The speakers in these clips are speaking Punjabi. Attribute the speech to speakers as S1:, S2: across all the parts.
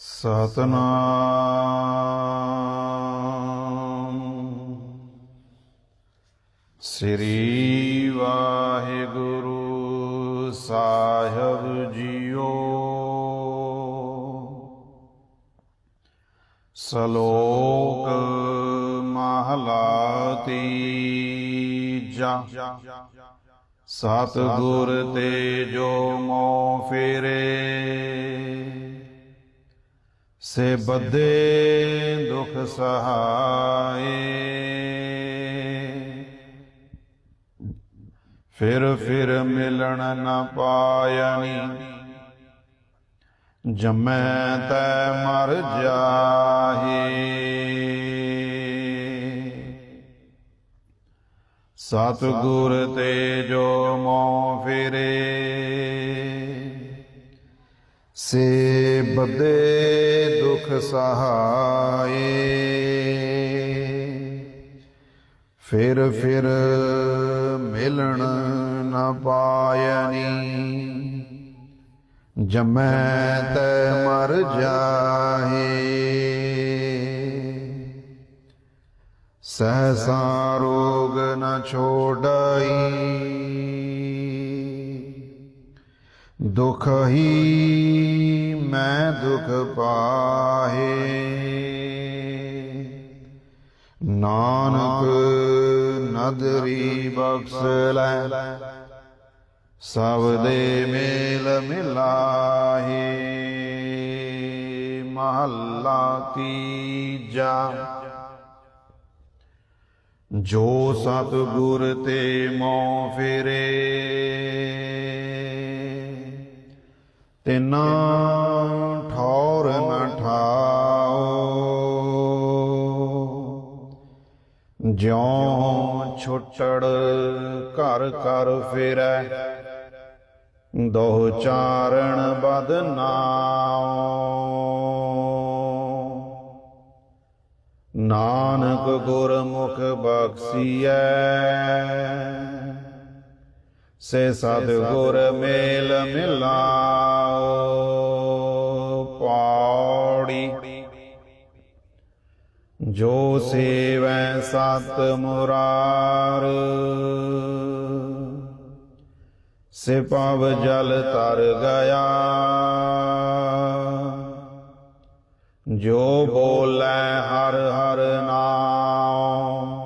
S1: ਸਤਨਾਮ। ਸ੍ਰੀ ਵਾਹਿਗੁਰੂ ਸਾਹਿਬ ਜੀਓ। ਸ਼ਲੋਕ ਮਹਲਾ ਤੀਜਾ ਸਤ ਗੁਰ ਤੇ ਸੇ ਬੱਧੇ ਦੁਖ ਸਹਾਏ। ਫਿਰ ਫਿਰ ਮਿਲਣ ਨਾ ਪਾਇਣੀ ਜਮੈ ਤੈ ਮਰ ਜਾਹੇ। ਸਤ ਗੁਰ ਤੇ ਜੋ ਮੋ ਫਿਰੇ। ਸੇ ਬੱਦੇ ਦੁਖ ਸਹਾਏ। ਫਿਰ ਫਿਰ ਮਿਲਣ ਨਾ ਪਾਇਨੀ। ਜਮੈ ਤੈ ਮਰ ਜਾਹੇ। ਸਹਸਾ ਰੋਗ ਨ ਛੋੜਈ ਦੁਖ ਹੀ ਮੈਂ ਦੁਖ ਪਾਹੇ ਨਾਨਕ ਨਦਰੀ ਬਖਸ਼ ਲੈ ਸਭ ਦੇ ਮੇਲ ਮਿਲਾਹੇ ਮਹੱਲਾ ਤੀਜਾ ਜੋ ਸਤ ਗੁਰ ਤੇ ਮੋ ਫੇਰੇ ਤਿਨਾ ਠੌਰ ਨ ਠਾਓ ਜਿਉ ਛੁੱਟੜ ਘਰ ਘਰ ਫੇਰੈ ਦੋਹ ਚਾਰਣ ਬਦਨਾਉ ਨਾਨਕ ਗੁਰਮੁਖ ਬਖਸੀਐ ਸੇ ਸਤ ਗੁਰ ਮੇਲ ਜੋ ਸੇਵੈ ਸਤ ਮੁਰਾਰ। ਸੇ ਜਲ ਤਰ ਗਿਆ। ਜੋ ਬੋਲੇ ਹਰ ਹਰ ਨਾਮ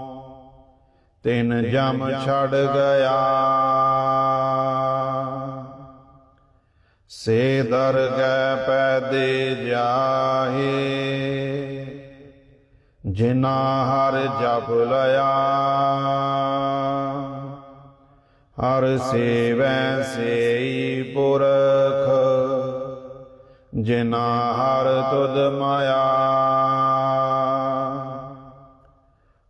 S1: ਤਿਨ ਜਮ ਛੜ ਗਿਆ। ਸੇ ਦਰ ਦਰਗਹਿ ਪੈਦੇ ਜਾਹੇ। ਜਿਨਾ ਹਰ ਜਪ ਲਿਆ, ਹਰ ਸੇਵੈ ਸੇਈ ਪੁਰਖ ਜਿਨਾ ਹਰ ਤੁਧ ਮਾਇਆ।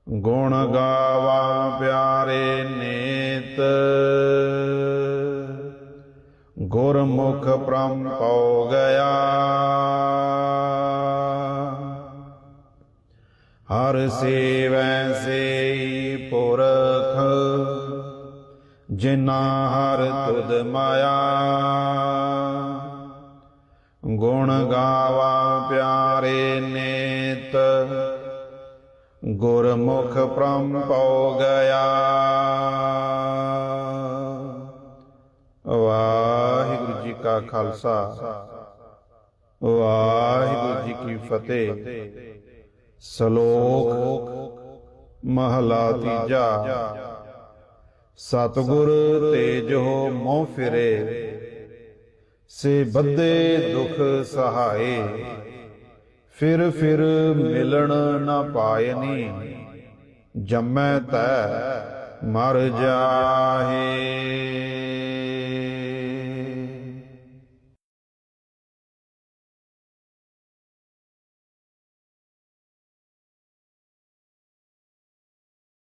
S1: ਗੁਣ ਗਾਵਾ ਪਿਆਰੇ ਨੇਤ, ਗੁਰਮੁਖ ਪ੍ਰਮ ਪਉ ਗਿਆ। ਹਰ ਸੇਵੈ ਸੇਈ ਪੁਰਖ ਜਿਨਾ ਹਰ ਤੁਧ ਮਾਇਆ। ਗੁਣ ਗਾਵਾ ਪਿਆਰੇ ਨੇਤ, ਗੁਰਮੁਖ ਪ੍ਰਮ ਪਉ ਗਿਆ। ਵਾਹਿਗੁਰੂ ਜੀ ਕਾ ਖਾਲਸਾ, ਵਾਹਿਗੁਰੂ ਜੀ ਕੀ ਫਤਿਹ। ਸ਼ਲੋਕ ਮਹਲਾ ਤੀਜਾ। ਸਤਗੁਰ ਤੇ ਜੋ ਮੋਹ ਫਿਰੇ, ਸੇ ਬੱਦੇ ਦੁਖ ਸਹਾਏ, ਫਿਰ ਫਿਰ ਮਿਲਣ ਨਾ ਪਾਇਨੀ ਜੰਮੈ ਤੈ ਮਰ ਜਾਹੇ।